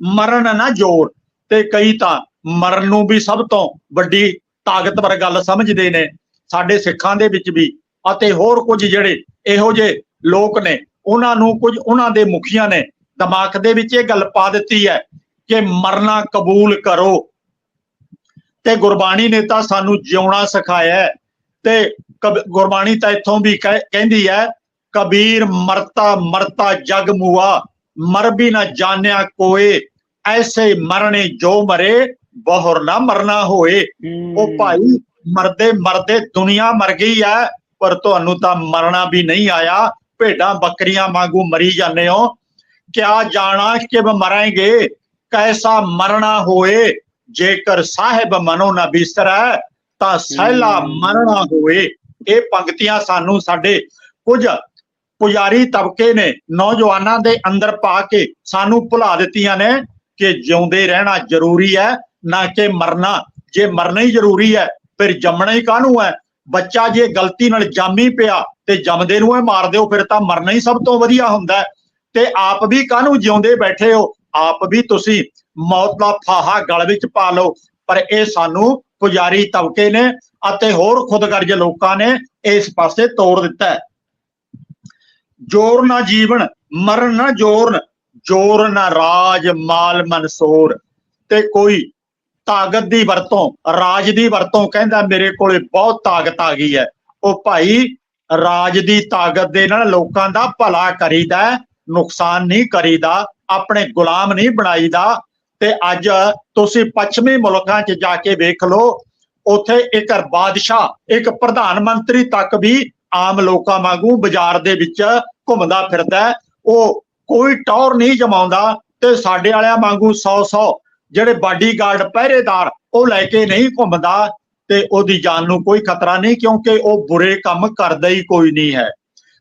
ਮਰਨ ਨਾ ਜ਼ੋਰ। ਤੇ ਕਈ ਤਾਂ ਮਰਨ ਨੂੰ ਵੀ ਸਭ ਤੋਂ ਵੱਡੀ ਤਾਕਤਵਰ ਗੱਲ ਸਮਝਦੇ ਨੇ। ਸਾਡੇ ਸਿੱਖਾਂ ਦੇ ਵਿੱਚ ਵੀ ਅਤੇ ਹੋਰ ਕੁਝ ਜਿਹੜੇ ਇਹੋ ਜਿਹੇ ਲੋਕ ਨੇ, ਉਹਨਾਂ ਨੂੰ ਕੁਝ ਉਹਨਾਂ ਦੇ ਮੁਖੀਆਂ ਨੇ ਦਿਮਾਗ ਦੇ ਵਿੱਚ ਇਹ ਗੱਲ ਪਾ ਦਿੱਤੀ ਹੈ ਕਿ ਮਰਨਾ ਕਬੂਲ ਕਰੋ। ਤੇ ਗੁਰਬਾਣੀ ਨੇ ਤਾਂ ਸਾਨੂੰ ਜਿਉਣਾ ਸਿਖਾਇਆ ਤੇ ਗੁਰਬਾਣੀ ਤਾਂ ਇੱਥੋਂ ਵੀ ਕਹਿ- ਕਹਿੰਦੀ ਹੈ ਕਬੀਰ ਮਰਤਾ ਮਰਤਾ ਜਗ ਮੁਆ ਮਰ ਵੀ ਨਾ ਜਾਣਿਆ ਕੋਏ ਐਸੇ ਮਰਨੇ ਜੋ ਮਰੇ ਬਹੁਰ ਨਾ ਮਰਨਾ ਹੋਏ। ਉਹ ਭਾਈ ਮਰਦੇ ਮਰਦੇ ਦੁਨੀਆ ਮਰ ਗਈ ਹੈ ਪਰ ਤੁਹਾਨੂੰ ਤਾਂ ਮਰਨਾ ਵੀ ਨਹੀਂ ਆਇਆ। ਭੇਡਾਂ ਬੱਕਰੀਆਂ ਵਾਂਗੂ ਮਰੀ ਜਾਂਦੇ ਹੋ। ਕਿਆ ਜਾਣਾ ਕਿ ਮਰਾਂਗੇ ਕੈਸਾ ਮਰਨਾ ਹੋਏ। ਜੇਕਰ ਸਾਹਿਬ ਮਨੋ ਨਾ ਬਿਸਰੈ ਤਾਂ ਸਹਿਲਾ। ਮਰਨਾ ਹੋਏ ਇਹ ਪੰਕਤੀਆਂ ਸਾਨੂੰ ਸਾਡੇ ਕੁਝ ਪੁਜਾਰੀ ਤਬਕੇ ਨੇ ਨੌਜਵਾਨਾਂ ਦੇ ਅੰਦਰ ਪਾ ਕੇ ਸਾਨੂੰ ਭੁਲਾ ਦਿੱਤੀਆਂ ਨੇ ਕਿ ਜਿਉਂਦੇ ਰਹਿਣਾ ਜ਼ਰੂਰੀ ਹੈ ਨਾ ਕਿ ਮਰਨਾ। ਜੇ ਮਰਨਾ ਹੀ ਜ਼ਰੂਰੀ ਹੈ ਫਿਰ ਜੰਮਣਾ ਹੀ ਕਾਹਨੂੰ ਹੈ? ਬੱਚਾ ਜੇ ਗਲਤੀ ਨਾਲ ਜੰਮੀ ਪਿਆ ਤੇ ਜੰਮਦੇ ਨੂੰ ਇਹ ਮਾਰ ਦਿਓ ਫਿਰ ਤਾਂ ਮਰਨਾ ਹੀ ਸਭ ਤੋਂ ਵਧੀਆ ਹੁੰਦਾ ਹੈ। ਤੇ ਆਪ ਵੀ ਕਾਹਨੂੰ ਜਿਉਂਦੇ ਬੈਠੇ ਹੋ? ਆਪ ਵੀ ਤੁਸੀਂ ਮੌਤ ਦਾ ਫਾਹਾ ਗਲ ਵਿੱਚ ਪਾ ਲਓ। ਪਰ ਇਹ ਸਾਨੂੰ ਪੁਜਾਰੀ ਤਬਕੇ ਨੇ ਅਤੇ ਹੋਰ ਖੁਦਗਰਜ ਲੋਕਾਂ ਨੇ ਇਸ ਪਾਸੇ ਤੋੜ ਦਿੱਤਾ ਹੈ। ਜੋਰ ਨਾ ਜੀਵਨ, ਮਰਨ ਨਾ ਜੋਰਨ ਜੋਰ ਨਾ ਰਾਜ, ਮਾਲ ਮਨਸੂਰ ਤੇ ਕੋਈ ਤਾਕਤ ਦੀ ਵਰਤੋਂ, ਰਾਜ ਦੀ ਵਰਤੋਂ ਕਹਿੰਦਾ ਮੇਰੇ ਕੋਲੇ ਬਹੁਤ ਤਾਕਤ ਆ ਗਈ ਹੈ। ਉਹ ਭਾਈ ਰਾਜ ਦੀ ਤਾਕਤ ਦੇ ਨਾਲ ਲੋਕਾਂ ਦਾ ਭਲਾ ਕਰੀਦਾ ਨੁਕਸਾਨ ਨਹੀਂ ਕਰੀਦਾ, ਆਪਣੇ ਗੁਲਾਮ ਨਹੀਂ ਬਣਾਈਦਾ ਤੇ ਅੱਜ ਤੁਸੀਂ ਪੱਛਮੀ ਮੁਲਕਾਂ 'ਚ ਜਾ ਕੇ ਵੇਖ ਲਓ, ਉੱਥੇ ਇੱਕ ਬਾਦਸ਼ਾਹ, ਇੱਕ ਪ੍ਰਧਾਨ ਮੰਤਰੀ ਤੱਕ ਵੀ ਆਮ ਲੋਕਾਂ ਵਾਂਗੂ ਬਾਜ਼ਾਰ ਦੇ ਵਿੱਚ ਘੁੰਮਦਾ ਫਿਰਦਾ ਉਹ ਕੋਈ ਟੌਰ ਨਹੀਂ ਜਮਾਉਂਦਾ ਤੇ ਸਾਡੇ ਵਾਲਿਆਂ ਵਾਂਗੂ 100 100 ਜਿਹੜੇ ਬਾਡੀਗਾਰਡ ਪਹਿਰੇਦਾਰ, ਉਹ ਲੈ ਕੇ ਨਹੀਂ ਘੁੰਮਦਾ ਤੇ ਉਹਦੀ ਜਾਨ ਨੂੰ ਕੋਈ ਖਤਰਾ ਨਹੀਂ ਕਿਉਂਕਿ ਉਹ ਬੁਰੇ ਕੰਮ ਕਰਦਾ ਹੀ ਕੋਈ ਨਹੀਂ ਹੈ।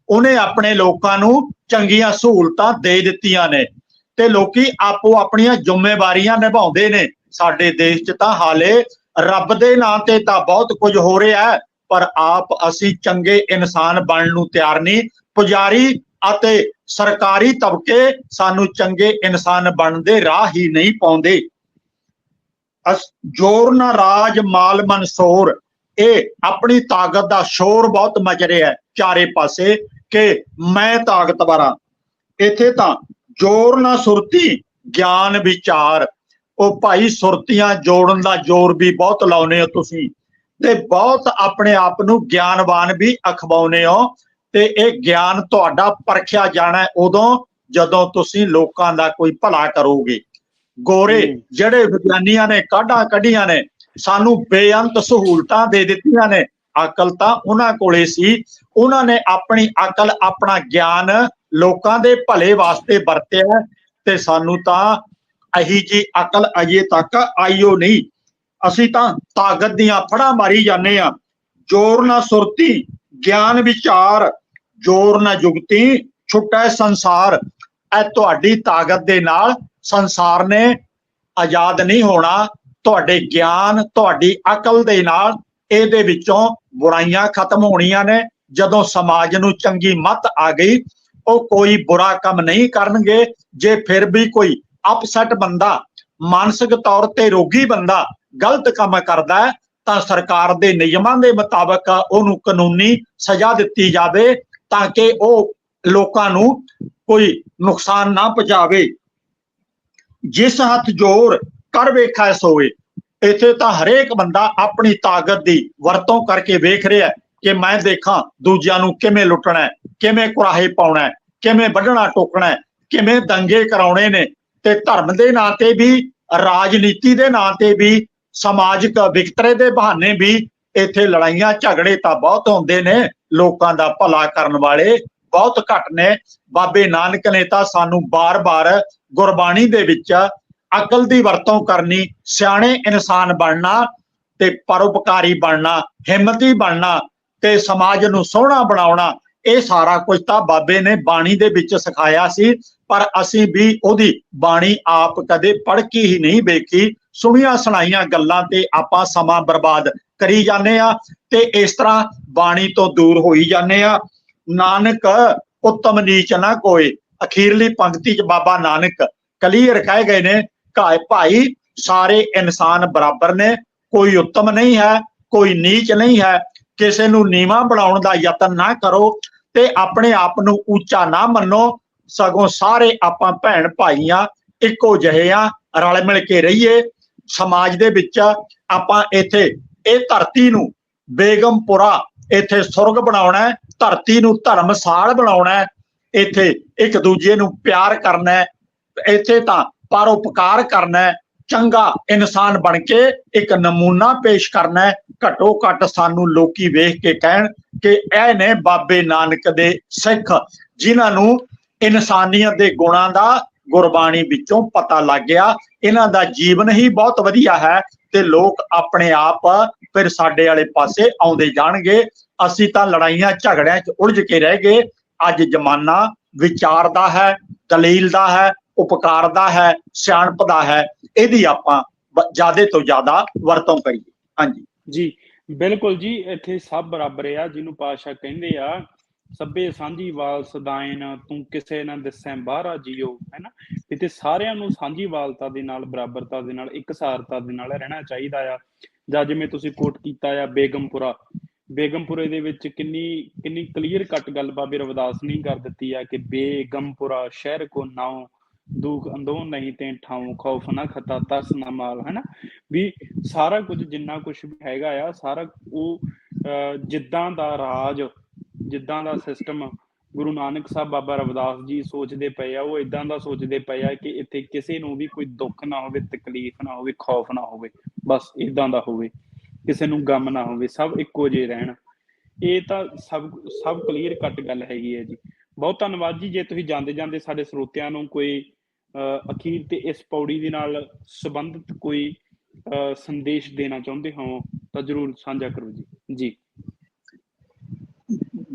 ਉਹਨੇ ਆਪਣੇ ਲੋਕਾਂ ਨੂੰ ਚੰਗੀਆਂ ਸਹੂਲਤਾਂ ਦੇ ਦਿੱਤੀਆਂ ਨੇ। ਤੇ ਲੋਕੀ ਆਪੋ ਆਪਣੀਆਂ ਜ਼ਿੰਮੇਵਾਰੀਆਂ ਨਿਭਾਉਂਦੇ ਨੇ। ਸਾਡੇ ਦੇਸ਼ 'ਚ ਤਾਂ ਹਾਲੇ ਰੱਬ ਦੇ ਨਾਂ ਤੇ ਤਾਂ ਬਹੁਤ ਕੁਝ ਹੋ ਰਿਹਾ ਹੈ, ਪਰ ਆਪ ਅਸੀਂ ਚੰਗੇ ਇਨਸਾਨ ਬਣਨ ਨੂੰ ਤਿਆਰ ਨਹੀਂ। ਪੁਜਾਰੀ ਅਤੇ ਸਰਕਾਰੀ ਤਬਕੇ ਸਾਨੂੰ ਚੰਗੇ ਇਨਸਾਨ ਬਣਨ ਦੇ ਰਾਹ ਹੀ ਨਹੀਂ ਪਾਉਂਦੇ। ਅਸ ਜੋਰ ਨਾ ਰਾਜ ਮਾਲ ਮਨਸੂਰ, ਇਹ ਆਪਣੀ ਤਾਕਤ ਦਾ ਸ਼ੋਰ ਬਹੁਤ ਮਚ ਰਿਹਾ ਹੈ। ਚਾਰੇ ਪਾਸੇ ਕਿ ਮੈਂ ਤਾਕਤਵਰ ਹਾਂ। ਇੱਥੇ ਤਾਂ ਜੋਰ ਨਾ ਸੁਰਤੀ ਗਿਆਨ ਵਿਚਾਰ। ਉਹ ਭਾਈ ਸੁਰਤੀਆਂ ਜੋੜਨ ਦਾ ਜ਼ੋਰ ਵੀ ਬਹੁਤ ਲਾਉਨੇ ਹੋ ਤੁਸੀਂ ਤੇ ਬਹੁਤ ਆਪਣੇ ਆਪ ਨੂੰ ਗਿਆਨਵਾਨ ਵੀ ਅਖਵਾਉਨੇ ਹੋ ਤੇ ਇਹ ਗਿਆਨ ਤੁਹਾਡਾ ਪਰਖਿਆ ਜਾਣਾ ਉਦੋਂ ਜਦੋਂ ਤੁਸੀਂ ਲੋਕਾਂ ਦਾ ਕੋਈ ਭਲਾ ਕਰੋਗੇ। ਗੋਰੇ। ਜਿਹੜੇ ਵਿਗਿਆਨੀਆਂ ਨੇ ਕਾਢਾਂ ਕੱਢੀਆਂ ਨੇ ਸਾਨੂੰ ਬੇਅੰਤ ਸਹੂਲਤਾਂ ਦੇ ਦਿੱਤੀਆਂ ਨੇ ਅਕਲ ਤਾਂ ਉਹਨਾਂ ਕੋਲੇ ਸੀ। ਉਹਨਾਂ ਨੇ ਆਪਣੀ ਅਕਲ ਆਪਣਾ ਗਿਆਨ ਲੋਕਾਂ ਦੇ ਭਲੇ ਵਾਸਤੇ ਵਰਤਿਆ ਤੇ ਸਾਨੂੰ ਤਾਂ ਅਹੀ ਜੀ ਅਕਲ ਅਜੇ ਤੱਕ ਆਈਓ ਨਹੀਂ। ਅਸੀਂ ਤਾਂ ਤਾਕਤ ਦੀਆਂ ਫੜਾਂ ਮਾਰੀ ਜਾਂਦੇ ਆ ਜੋਰ ਨਾ ਸੁਰਤੀ, ਗਿਆਨ ਵਿਚਾਰ, ਜੋਰ ਨਾ ਜੁਗਤੀ, ਛੁੱਟੈ ਸੰਸਾਰ। ਇਹ ਤੁਹਾਡੀ ਤਾਕਤ ਦੇ ਨਾਲ ਸੰਸਾਰ ਨੇ ਆਜ਼ਾਦ ਨਹੀਂ ਹੋਣਾ। ਤੁਹਾਡੇ ਗਿਆਨ, ਤੁਹਾਡੀ ਅਕਲ ਦੇ ਨਾਲ ਇਹਦੇ ਵਿੱਚੋਂ ਬੁਰਾਈਆਂ ਖਤਮ ਹੋਣੀਆਂ ਨੇ। ਜਦੋਂ ਸਮਾਜ ਨੂੰ ਚੰਗੀ ਮੱਤ ਆ ਗਈ ਉਹ ਕੋਈ ਬੁਰਾ ਕੰਮ ਨਹੀਂ ਕਰਨਗੇ, ਜੇ ਫਿਰ ਵੀ ਕੋਈ ਅਪਸੈਟ ਬੰਦਾ, ਮਾਨਸਿਕ ਤੌਰ ਤੇ ਰੋਗੀ ਬੰਦਾ ਗਲਤ ਕੰਮ ਕਰਦਾ ਹੈ, ਤਾਂ ਸਰਕਾਰ ਦੇ ਨਿਯਮਾਂ ਦੇ ਮੁਤਾਬਕ ਉਹਨੂੰ ਕਾਨੂੰਨੀ ਸਜ਼ਾ ਦਿੱਤੀ ਜਾਵੇ ਤਾਂ ਕਿ ਉਹ ਲੋਕਾਂ ਨੂੰ ਕੋਈ ਨੁਕਸਾਨ ਨਾ ਪਹੁੰਚਾਵੇ। ਜਿਸ ਹੱਥ ਜੋਰ ਕਰ ਵੇਖਾ ਸੋਏ ਇੱਥੇ ਤਾਂ ਹਰੇਕ ਬੰਦਾ ਆਪਣੀ ਤਾਕਤ ਦੀ ਵਰਤੋਂ ਕਰਕੇ ਵੇਖ ਰਿਹਾ ਹੈ। ਕਿ ਮੈਂ ਦੇਖਾਂ ਦੂਜਿਆਂ ਨੂੰ ਕਿਵੇਂ ਲੁੱਟਣਾ ਕਿਵੇਂ ਕੁਰਾਹੇ ਪਾਉਣਾ ਕਿਵੇਂ ਵੱਢਣਾ ਟੋਕਣਾ ਕਿਵੇਂ ਦੰਗੇ ਕਰਾਉਣੇ ਨੇ ਤੇ ਧਰਮ ਦੇ ਨਾਂ ਤੇ ਵੀ, ਰਾਜਨੀਤੀ ਦੇ ਨਾਂ ਤੇ ਵੀ, ਸਮਾਜਿਕ ਵਿਕਤਰੇ ਦੇ ਬਹਾਨੇ ਵੀ ਇੱਥੇ ਲੜਾਈਆਂ ਝਗੜੇ ਤਾਂ ਬਹੁਤ ਹੁੰਦੇ ਨੇ, ਲੋਕਾਂ ਦਾ ਭਲਾ ਕਰਨ ਵਾਲੇ ਬਹੁਤ ਘੱਟ ਨੇ। ਬਾਬੇ ਨਾਨਕ ਨੇ ਤਾਂ ਸਾਨੂੰ ਬਾਰ-ਬਾਰ ਗੁਰਬਾਣੀ ਦੇ ਵਿੱਚ ਅਕਲ ਦੀ ਵਰਤੋਂ ਕਰਨੀ, ਸਿਆਣੇ ਇਨਸਾਨ ਬਣਨਾ ਤੇ ਪਰਉਪਕਾਰੀ ਬਣਨਾ, ਹਿੰਮਤੀ ਬਣਨਾ ਤੇ ਸਮਾਜ ਨੂੰ ਸੋਹਣਾ ਬਣਾਉਣਾ, ਇਹ ਸਾਰਾ ਕੁਝ ਤਾਂ ਬਾਬੇ ਨੇ ਬਾਣੀ ਦੇ ਵਿੱਚ ਸਿਖਾਇਆ ਸੀ, ਪਰ ਅਸੀਂ ਵੀ ਉਹਦੀ ਬਾਣੀ ਆਪ ਕਦੇ ਪੜ੍ਹ ਕੇ ਹੀ ਨਹੀਂ ਵੇਖੀ। ਸੁਣੀਆਂ ਸੁਣਾਈਆਂ ਗੱਲਾਂ ਤੇ ਆਪਾਂ ਸਮਾਂ ਬਰਬਾਦ ਕਰੀ ਜਾਂਦੇ ਆ ਤੇ ਇਸ ਤਰ੍ਹਾਂ ਬਾਣੀ ਤੋਂ ਦੂਰ ਹੋਈ ਜਾਂਦੇ ਆ ਨਾਨਕ ਉੱਤਮ ਨੀਚ ਨਾ ਕੋਏ, ਅਖੀਰਲੀ ਪੰਕਤੀ ਚ ਬਾਬਾ ਨਾਨਕ ਕਲੀਅਰ ਕਹਿ ਗਏ ਨੇ ਕਿ ਭਾਈ, ਸਾਰੇ ਇਨਸਾਨ ਬਰਾਬਰ ਨੇ, ਕੋਈ ਉੱਤਮ ਨਹੀਂ ਹੈ, ਕੋਈ ਨੀਚ ਨਹੀਂ ਹੈ ਕਿਸੇ ਨੂੰ ਨੀਵਾ ਬਣਾਉਣ ਦਾ ਯਤਨ ਨਾ ਕਰੋ ਤੇ ਆਪਣੇ ਆਪ ਨੂੰ ਉੱਚਾ ਨਾ ਮੰਨੋ। ਸਗੋਂ ਸਾਰੇ ਆਪਾਂ ਭੈਣ ਭਾਈਆਂ ਇੱਕੋ ਜਿਹੇ ਆ, ਰਲ ਮਿਲ ਕੇ ਰਹੀਏ। ਸਮਾਜ ਦੇ ਵਿੱਚ ਆਪਾਂ ਇੱਥੇ ਇਹ ਧਰਤੀ ਨੂੰ ਬੇਗਮਪੁਰਾ ਇੱਥੇ ਸੁਰਗ ਬਣਾਉਣਾ ਹੈ, ਧਰਤੀ ਨੂੰ ਧਰਮਸਾਲ ਬਣਾਉਣਾ ਹੈ, ਇੱਥੇ ਇੱਕ ਦੂਜੇ ਨੂੰ ਪਿਆਰ ਕਰਨਾ ਹੈ, ਇੱਥੇ ਤਾਂ ਪਰਉਪਕਾਰ ਕਰਨਾ ਹੈ। ਚੰਗਾ ਇਨਸਾਨ ਬਣ ਕੇ ਇੱਕ ਨਮੂਨਾ ਪੇਸ਼ ਕਰਨਾ ਹੈ। ਘਟੋ ਘਟ ਸਾਨੂੰ ਲੋਕੀ ਵੇਖ ਕੇ ਕਹਿਣ ਕਿ ਇਹ ਨੇ ਬਾਬੇ ਨਾਨਕ ਦੇ ਸਿੱਖ, ਜਿਨ੍ਹਾਂ ਨੂੰ ਇਨਸਾਨੀਅਤ ਦੇ ਗੁਣਾਂ ਦਾ ਗੁਰਬਾਣੀ ਵਿੱਚੋਂ ਪਤਾ ਲੱਗ ਗਿਆ। ਇਹਨਾਂ ਦਾ ਜੀਵਨ ਹੀ ਬਹੁਤ ਵਧੀਆ ਹੈ ਤੇ ਲੋਕ ਆਪਣੇ ਆਪ ਫਿਰ ਸਾਡੇ ਵਾਲੇ ਪਾਸੇ ਆਉਂਦੇ ਜਾਣਗੇ। ਅਸੀਂ ਤਾਂ ਲੜਾਈਆਂ ਝਗੜਿਆਂ 'ਚ ਉਲਝ ਕੇ ਰਹਿ ਗਏ। ਅੱਜ ਜ਼ਮਾਨਾ ਵਿਚਾਰ ਦਾ ਹੈ, ਦਲੀਲ ਦਾ ਹੈ ਉਪਕਾਰ ਦਾ ਹੈ ਸਿਆਣਪ ਦਾ ਹੈ, ਇਹਦੀ ਆਪਾਂ ਜ਼ਿਆਦਾ ਤੋਂ ਜ਼ਿਆਦਾ ਵਰਤੋਂ ਕਰੀਏ। ਹਾਂਜੀ। ਜੀ, ਬਿਲਕੁਲ ਜੀ, ਇੱਥੇ ਸਭ ਬਰਾਬਰ ਆ, ਜਿਹਨੂੰ ਪਾਸ਼ਾ ਕਹਿੰਦੇ ਆ, ਸਭੇ ਸਾਂਝੀ ਸਦਾਇਨ, ਤੂੰ ਕਿਸੇ ਨਾ ਦਿਸੈ ਬਾਹਰਾ ਜੀਓ, ਹੈਨਾ? ਇੱਥੇ ਸਾਰਿਆਂ ਨੂੰ ਸਾਂਝੀ ਵਾਲਤਾ ਦੇ ਨਾਲ, ਬਰਾਬਰਤਾ ਦੇ ਨਾਲ, ਇਕਸਾਰਤਾ ਦੇ ਨਾਲ ਰਹਿਣਾ ਚਾਹੀਦਾ ਆ। ਜਾਂ ਜਿਵੇਂ ਤੁਸੀਂ ਕੋਟ ਕੀਤਾ ਆ, ਬੇਗਮਪੁਰਾ। ਬੇਗਮਪੁਰੇ ਦੇ ਵਿੱਚ ਕਿੰਨੀ ਕਿੰਨੀ ਕਲੀਅਰ ਕੱਟ ਗੱਲ ਬਾਬੇ ਰਵਿਦਾਸ ਨੇ ਕਰ ਦਿੱਤੀ ਆ ਕਿ ਬੇਗਮਪੁਰਾ ਸ਼ਹਿਰ ਕੋ ਨਾਉ ਦੁੱਖ ਅੰਦੋ ਨਹੀਂ ਤੇ ਠਾਉ, ਖੌਫ ਨਾ ਖਤਾ ਤਸ ਨਾ ਮਾਲ, ਹੈਨਾ? ਵੀ ਸਾਰਾ ਕੁਝ ਜਿੰਨਾ ਕੁਝ ਵੀ ਹੈਗਾ ਆ, ਸਾਰਾ ਉਹ ਜਿੱਦਾਂ ਦਾ ਰਾਜ, ਜਿੱਦਾਂ ਦਾ ਸਿਸਟਮ ਗੁਰੂ ਨਾਨਕ ਸਾਹਿਬ ਬਾਬਾ ਰਵਿਦਾਸ ਜੀ ਸੋਚਦੇ ਪਏ ਆ, ਉਹ ਇਦਾਂ ਦਾ ਸੋਚਦੇ ਪਏ ਆ ਕਿ ਇੱਥੇ ਕਿਸੇ ਨੂੰ ਵੀ ਕੋਈ ਦੁੱਖ ਨਾ ਹੋਵੇ, ਤਕਲੀਫ ਨਾ ਹੋਵੇ, ਖੌਫ ਨਾ ਹੋਵੇ, ਬਸ ਇਦਾਂ ਦਾ ਹੋਵੇ, ਕਿਸੇ ਨੂੰ ਗਮ ਨਾ ਹੋਵੇ, ਸਭ ਇੱਕੋ ਜਿਹੇ ਰਹਿਣ। ਇਹ ਤਾਂ ਸਭ ਸਭ ਕਲੀਅਰ ਕੱਟ ਗੱਲ ਹੈਗੀ ਹੈ ਜੀ। ਬਹੁਤ ਧੰਨਵਾਦ ਜੀ, ਜੇ ਤੁਸੀਂ ਜਾਂਦੇ ਜਾਂਦੇ ਸਾਡੇ ਸਰੋਤਿਆਂ ਨੂੰ ਕੋਈ ਅਖੀਰ ਤੇ ਇਸ ਪੌੜੀ ਦੇ ਨਾਲ ਸੰਬੰਧਿਤ ਕੋਈ ਸੰਦੇਸ਼ ਦੇਣਾ ਚਾਹੁੰਦੇ ਹੋ ਤਾਂ ਜਰੂਰ ਸਾਂਝਾ ਕਰੋ ਜੀ। ਜੀ।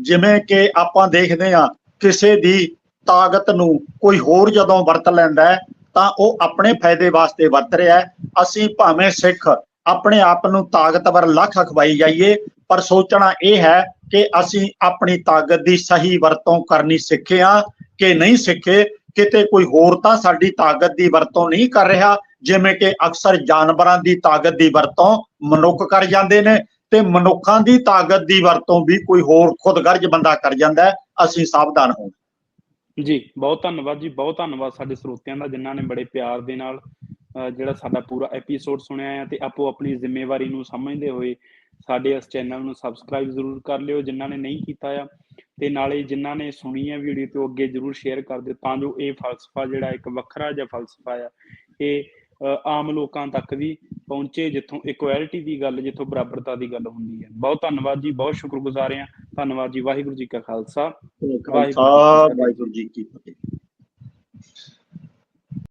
ਜਿਵੇਂ ਕਿ ਆਪਾਂ ਦੇਖਦੇ ਹਾਂ, ਕਿਸੇ ਦੀ ਤਾਕਤ ਨੂੰ ਕੋਈ ਹੋਰ ਜਦੋਂ ਵਰਤ ਲੈਂਦਾ ਤਾਂ ਉਹ ਆਪਣੇ ਫਾਇਦੇ ਵਾਸਤੇ ਵਰਤ ਰਿਹਾ ਅਸੀਂ ਭਾਵੇਂ ਸਿੱਖ ਆਪਣੇ ਆਪ ਨੂੰ ਤਾਕਤਵਰ ਲੱਖ ਅਖਵਾਈ ਜਾਈਏ, ਪਰ ਸੋਚਣਾ ਇਹ ਹੈ ਕਿ ਅਸੀਂ ਆਪਣੀ ਤਾਕਤ ਦੀ ਸਹੀ ਵਰਤੋਂ ਕਰਨੀ ਸਿੱਖੇ ਹਾਂ ਕਿ ਨਹੀਂ ਸਿੱਖੇ। ਕਿਤੇ ਕੋਈ ਹੋਰ ਤਾਂ ਸਾਡੀ ਤਾਕਤ ਦੀ ਵਰਤੋਂ ਨਹੀਂ ਕਰ ਰਿਹਾ, ਜਿਵੇਂ ਕਿ ਅਕਸਰ ਜਾਨਵਰਾਂ ਦੀ ਤਾਕਤ ਦੀ ਵਰਤੋਂ ਮਨੁੱਖ ਕਰ ਜਾਂਦੇ ਨੇ ਤੇ ਮਨੁੱਖਾਂ ਦੀ ਤਾਕਤ ਦੀ ਵਰਤੋਂ ਵੀ ਕੋਈ ਹੋਰ ਖੁਦਗਰਜ ਬੰਦਾ ਕਰ ਜਾਂਦਾ ਹੈ, ਅਸੀਂ ਸਾਵਧਾਨ ਹੋਂ ਜੀ, ਬਹੁਤ ਧੰਨਵਾਦ ਜੀ, ਬਹੁਤ ਧੰਨਵਾਦ ਸਾਡੇ ਸਰੋਤਿਆਂ ਦਾ, ਜਿਨ੍ਹਾਂ ਨੇ ਬੜੇ ਪਿਆਰ ਦੇ ਨਾਲ ਜਿਹੜਾ ਸਾਡਾ ਪੂਰਾ ਐਪੀਸੋਡ ਸੁਣਿਆ ਹੈ ਤੇ ਆਪੋ ਆਪਣੀ ਜ਼ਿੰਮੇਵਾਰੀ ਨੂੰ ਸਮਝਦੇ ਹੋਏ ਸਾਡੇ ਇਸ ਚੈਨਲ ਨੂੰ ਸਬਸਕ੍ਰਾਈਬ ਜ਼ਰੂਰ ਕਰ ਲਿਓ ਜਿਨ੍ਹਾਂ ਨੇ ਨਹੀਂ ਕੀਤਾ ਆ ਤੇ ਨਾਲੇ ਜਿਨ੍ਹਾਂ ਨੇ ਸੁਣੀ ਹੈ ਵੀਡੀਓ ਤੇ ਉਹ ਅੱਗੇ ਜ਼ਰੂਰ ਸ਼ੇਅਰ ਕਰ ਦਿਓ ਤਾਂ ਜੋ ਇਹ ਫਲਸਫਾ ਜਿਹੜਾ ਇੱਕ ਵੱਖਰਾ ਜਿਹਾ ਫਲਸਫਾ ਆ ਇਹ ਆਮ ਲੋਕਾਂ ਤੱਕ ਵੀ ਪਹੁੰਚੇ ਜਿੱਥੋਂ ਇਕੁਐਲਿਟੀ ਦੀ ਗੱਲ ਜਿੱਥੋਂ ਬਰਾਬਰਤਾ ਦੀ ਗੱਲ ਹੁੰਦੀ ਹੈ ਬਹੁਤ ਧੰਨਵਾਦ ਜੀ ਬਹੁਤ ਸ਼ੁਕਰਗੁਜ਼ਾਰ ਹਾਂ। ਧੰਨਵਾਦ ਜੀ ਵਾਹਿਗੁਰੂ ਜੀ ਕਾ ਖਾਲਸਾ। ਵਾਹਿਗੁਰੂ ਜੀ ਕੀ ਫਤਿਹ।